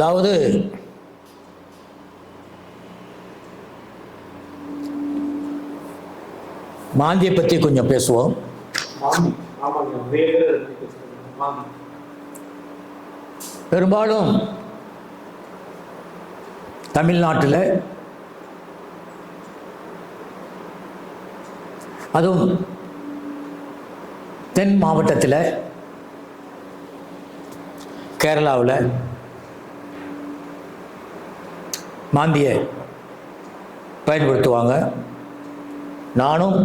அதாவது மாந்தியை பற்றி கொஞ்சம் பேசுவோம். பெரும்பாலும் தமிழ்நாட்டில் அதுவும் தென் மாவட்டத்தில் கேரளாவில் மாந்தியை பயன்படுத்துவாங்க. நானும்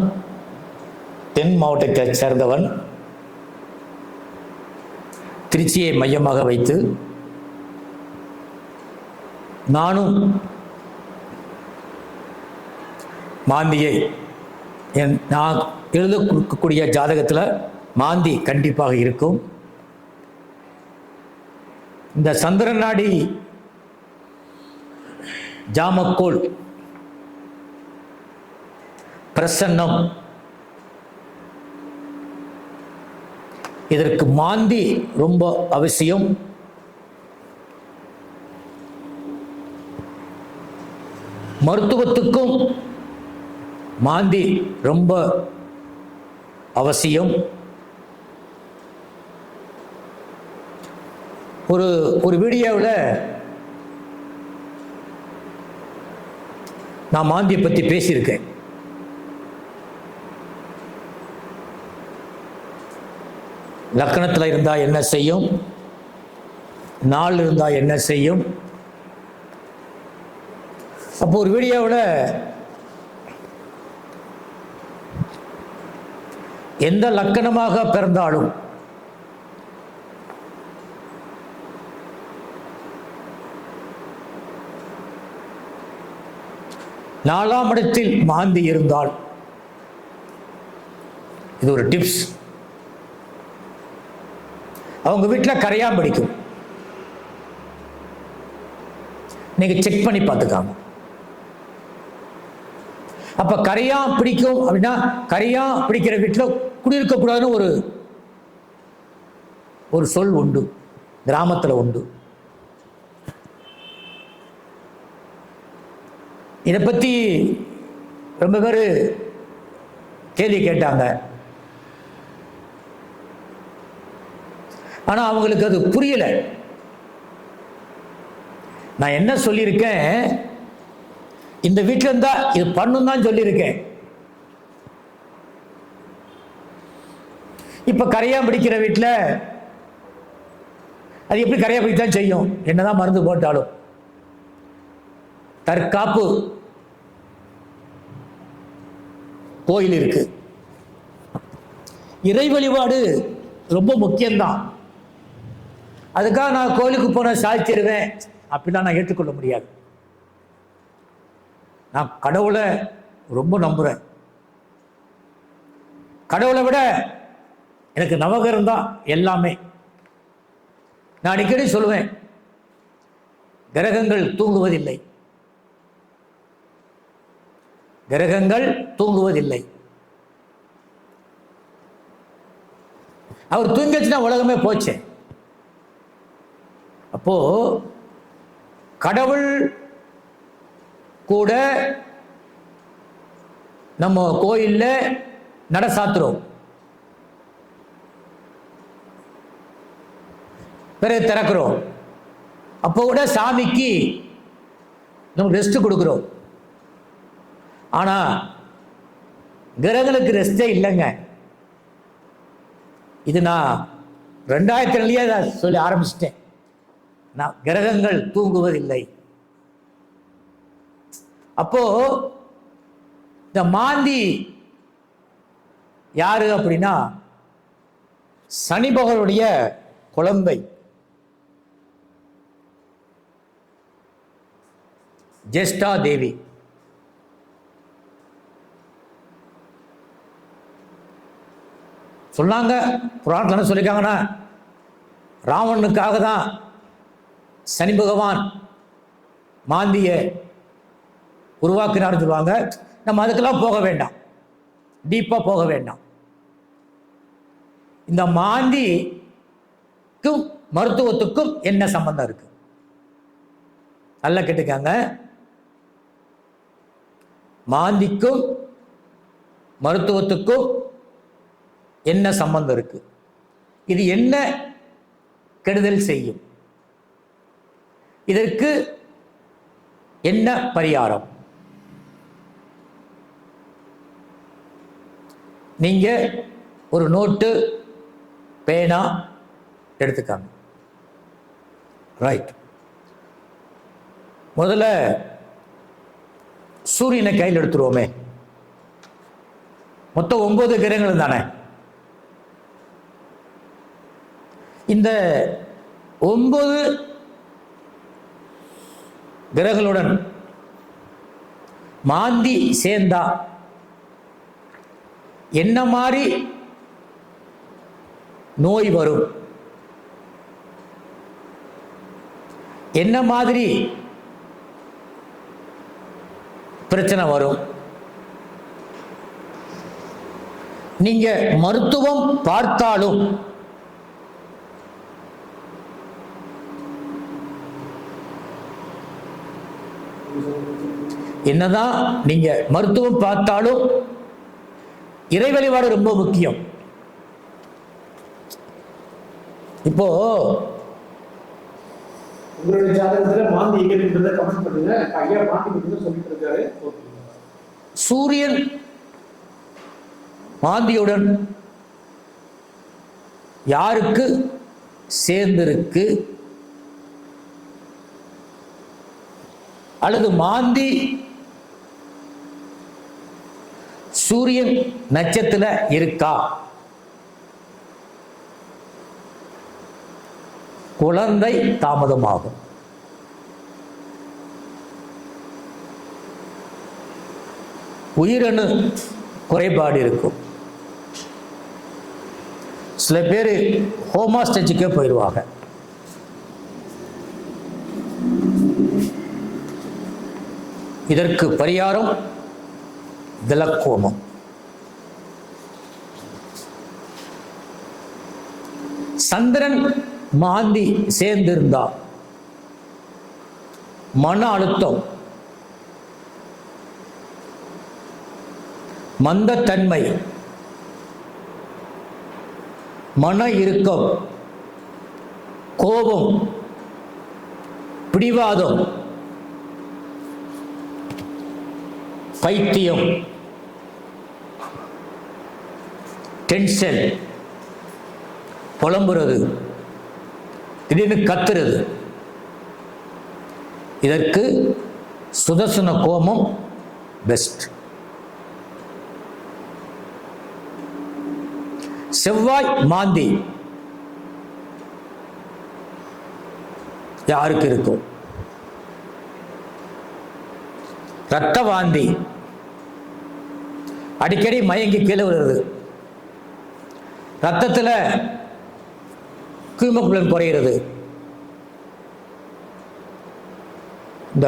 தென் மாவட்டத்தை சேர்ந்தவன். திருச்சியை மையமாக வைத்து நானும் மாந்தியை என் நான் எழுத கொடுக்கக்கூடிய ஜாதகத்தில் மாந்தி கண்டிப்பாக இருக்கும். இந்த சந்திரநாடி நாடி ஜாமக்கோள் பிரசன்னம். இதற்கு மாந்தி ரொம்ப அவசியம். மருத்துவத்துக்கும் மாந்தி ரொம்ப அவசியம். ஒரு ஒரு வீடியோவில் நான் மாந்தியை பற்றி பேசியிருக்கேன். லக்கணத்தில் இருந்தால் என்ன செய்யும்? நாள் இருந்தால் என்ன செய்யும்? அப்போ ஒரு வீடியோவில் எந்த லக்கணமாக பிறந்தாலும் நாலாம் இடத்தில் மாந்தி இருந்தால் இது ஒரு டிப்ஸ் அவங்க வீட்டில் கரையா பிடிக்கும். நீங்கள் செக் பண்ணி பார்த்துக்காங்க. அப்போ கரையா பிடிக்கும் அப்படின்னா கரையா பிடிக்கிற வீட்டில் குடியிருக்கக்கூடாதுன்னு ஒரு ஒரு சொல் உண்டு. கிராமத்தில் உண்டு. இதை பற்றி ரொம்ப பேர் கேள்வி கேட்டாங்க. ஆனால் அவங்களுக்கு அது புரியலை. நான் என்ன சொல்லியிருக்கேன்? இந்த வீட்டில் இருந்தால் இது பண்ணும் தான் சொல்லியிருக்கேன். இப்போ கரையா பிடிக்கிற வீட்டில் அது எப்படி கரையா பிடித்தான் செய்யும்? என்னதான் மருந்து போட்டாலும். தற்காப்பு. கோயில் இருக்கு இறை வழிபாடு ரொம்ப முக்கியம்தான். அதுக்காக நான் கோயிலுக்கு போன சாதிச்சிருவேன் அப்படிலாம் நான் ஏற்றுக்கொள்ள முடியாது. நான் கடவுளை ரொம்ப நம்புறேன். கடவுளை விட எனக்கு நவகரம் தான் எல்லாமே. நான் அடிக்கடி சொல்லுவேன் கிரகங்கள் தூங்குவதில்லை. கிரகங்கள் தூங்குவதில்லை. அவர் தூங்கிச்சுன்னா உலகமே போச்சு. அப்போ கடவுள் கூட நம்ம கோயில்ல நட சாத்துறோம் பிறகு திறக்கிறோம். அப்போ கூட சாமிக்கு நம்ம ரெஸ்ட் கொடுக்குறோம். ஆனா கிரகங்களுக்கு ரெஸ்டே இல்லைங்க. இது நான் ரெண்டாயிரத்தி ரெண்டுலேயே அதை சொல்லி ஆரம்பிச்சிட்டேன். நான் கிரகங்கள் தூங்குவதில்லை. அப்போ இந்த மாந்தி யாரு அப்படின்னா சனி பகவானுடைய குழந்தை. ஜெஸ்டா தேவி. சொன்னாங்க. புராணத்தில் என்ன சொல்லியிருக்காங்கன்னா ராவணனுக்காக தான் சனி பகவான் மாந்திய உருவாக்கினார்னு சொல்லுவாங்க. நம்ம அதுக்கெல்லாம் போக வேண்டாம். டீப்பாக போக வேண்டாம். இந்த மாந்திக்கும் மருத்துவத்துக்கும் என்ன சம்பந்தம் இருக்கு? நல்லா கேட்டுக்காங்க. மாந்திக்கும் மருத்துவத்துக்கும் என்ன சம்பந்தம் இருக்கு? இது என்ன கெடுதல் செய்யும்? இதற்கு என்ன பரிகாரம்? நீங்க ஒரு நோட்டு பேனா எடுத்துக்காங்க. ரைட் முதல்ல சூரியனை கையில் எடுத்துருவோமே. மொத்தம் ஒன்பது கிரகங்கள் தானே? இந்த ஒன்பது கிரகங்களுடன் மாந்தி சேர்ந்தா என்ன மாதிரி நோய் வரும்? என்ன மாதிரி பிரச்சனை வரும்? நீங்க மருத்துவம் பார்த்தாலும் என்னதான் நீங்க மருத்துவம் பார்த்தாலும் இறை வழிபாடு ரொம்ப முக்கியம். இப்போ உங்களுடைய ஜாதகத்துல மாந்தி எங்க இருக்குன்றத கமெண்ட் பண்ணுங்க. ஐயா மாந்தி மட்டும் சொல்லிட்டு இருக்காரு. ஓகே சூரியன் மாந்தியுடன் யாருக்கு சேர்ந்திருக்கு? அல்லது மாந்தி சூரியன் நட்சத்திர இருக்கா? குழந்தை தாமதமாகும். உயிரணு குறைபாடு இருக்கும். சில பேர் ஹோமா ஸ்டேஜுக்கே போயிடுவாங்க. இதற்கு பரிகாரம் விளக்கோமம் சந்திரன் மாந்தி சேர்ந்திருந்தா. மன அழுத்தம். மந்தத்தன்மை மன இறுக்கம். கோபம். பிடிவாதம். பைத்தியம். டென்ஷன் புலம்புறது திடீர்னு கத்துறது. இதற்கு சுதர்சன கோமம் பெஸ்ட் செவ்வாய் மாந்தி யாருக்கு இருக்கும்? ரத்த வாந்தி அடிக்கடி மயங்கி கீழே விழுறது. ரத்தத்தில் ஹீமோகுளோபின் குறையிறது. இந்த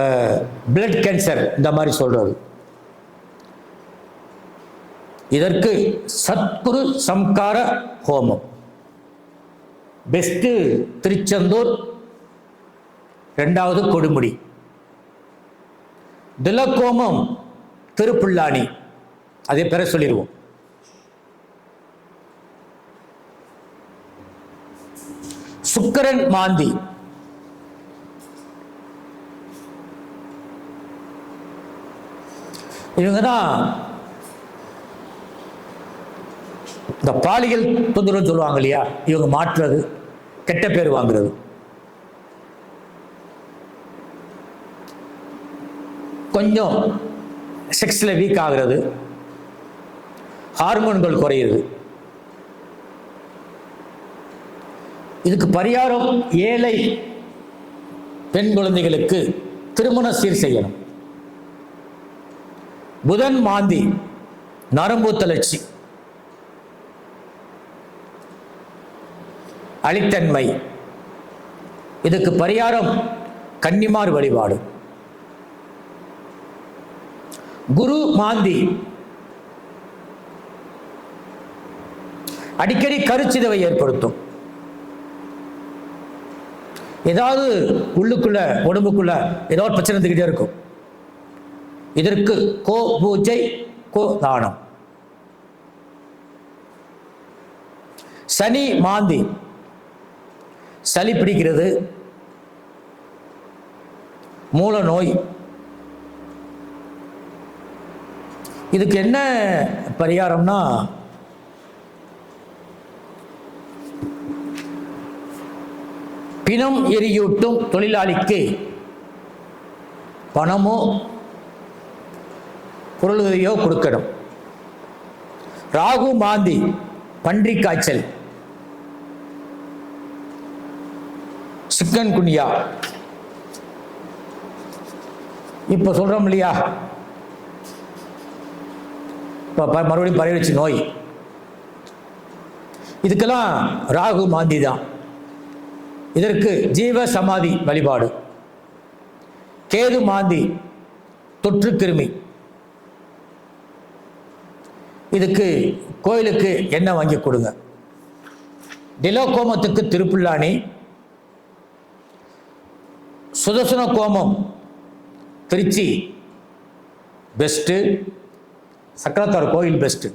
பிளட் கேன்சர் இந்த மாதிரி சொல்றது. இதற்கு சத்குரு சம்கார ஹோமம். பெஸ்ட்டு திருச்செந்தூர் ரெண்டாவது கொடுமுடி. திலக்கோமம் திருப்புள்ளாணி அதே பெற சொல்லிடுவோம் சுக்கரன் மாந்தி. இவங்க தான் இந்த பாலியல் தொந்தரவு சொல்லுவாங்க இல்லையா? இவங்க மாற்றுறது கெட்ட பேர் வாங்குறது. கொஞ்சம் செக்ஸில் வீக் ஆகிறது ஹார்மோன்கள் குறையுது இதுக்கு பரிகாரம் ஏழை பெண் குழந்தைகளுக்கு திருமண சீர் செய்யணும். புதன் மாந்தி நரம்பு தளர்ச்சி அழித்தன்மை. இதுக்கு பரிகாரம் கன்னிமார் வழிபாடு. குரு மாந்தி அடிக்கடி கருச்சிதவை ஏற்படுத்தும். ஏதாவது உள்ளுக்குள்ள உடம்புக்குள்ள ஏதோ ஒரு பிரச்சனை இருந்துக்கிட்டே இருக்கும். இதற்கு கோ பூஜை கோ தானம் சனி மாந்தி. சளி பிடிக்கிறது. மூல நோய். இதுக்கு என்ன பரிகாரம்னா பிணம் எரியூட்டும் தொழிலாளிக்கு பணமோ பொருளுதவியோ கொடுக்கணும். ராகு மாந்தி பன்றி காய்ச்சல். Chikungunya. இப்போ சொல்கிறோம் இல்லையா? இப்போ ப- மறுபடியும் பரவிச்சு நோய். இதுக்கெல்லாம் ராகு மாந்தி தான். இதற்கு ஜீவ சமாதி வழிபாடு. கேது மாந்தி தொற்று கிருமி. இதுக்கு கோயிலுக்கு எண்ணெய் வாங்கி கொடுங்க. டிலோகோமத்துக்கு திருப்புல்லாணி. சுதர்சன கோமம் திருச்சி பெஸ்ட்டு. சக்கரத்தார் கோயில் பெஸ்ட்டு.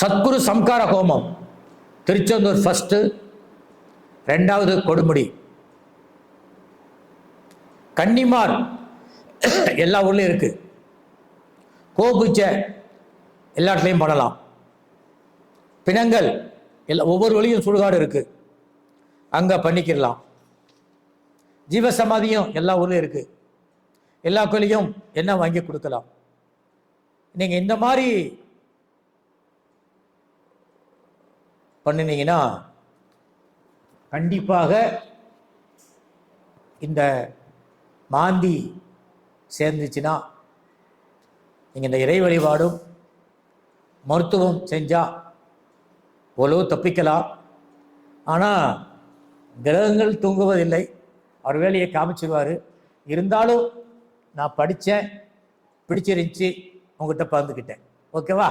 சத்குரு சம்கார ஹோமம் திருச்செந்தூர் ஃபஸ்ட்டு. ரெண்டாவது கொடுமுடி. கன்னிமார் எல்லா ஊர்லேயும் இருக்கு. கோபுச்சை எல்லா இடத்துலையும் பண்ணலாம் பிணங்கள் எல்லா ஒவ்வொரு வழியும் சுடுகாடு இருக்கு. அங்கே பண்ணிக்கிடலாம். ஜீவசமாதியும் எல்லா ஊர்லேயும் இருக்கு. எல்லா கோயிலையும் என்ன வாங்கி கொடுக்கலாம்? நீங்கள் இந்த மாதிரி பண்ணினீங்கன்னா கண்டிப்பாக இந்த மாந்தி சேர்ந்துச்சுன்னா நீங்கள் இந்த இறை வழிபாடும் மருத்துவம் செஞ்சால் ஓரளவு தப்பிக்கலாம். ஆனால் கிரகங்கள் தூங்குவதில்லை. அவர் வேலையை காமிச்சிருவார். இருந்தாலும் நான் படித்தேன் பிடிச்சிருந்துச்சி உங்ககிட்ட பகிர்ந்துக்கிட்டேன். ஓகேவா?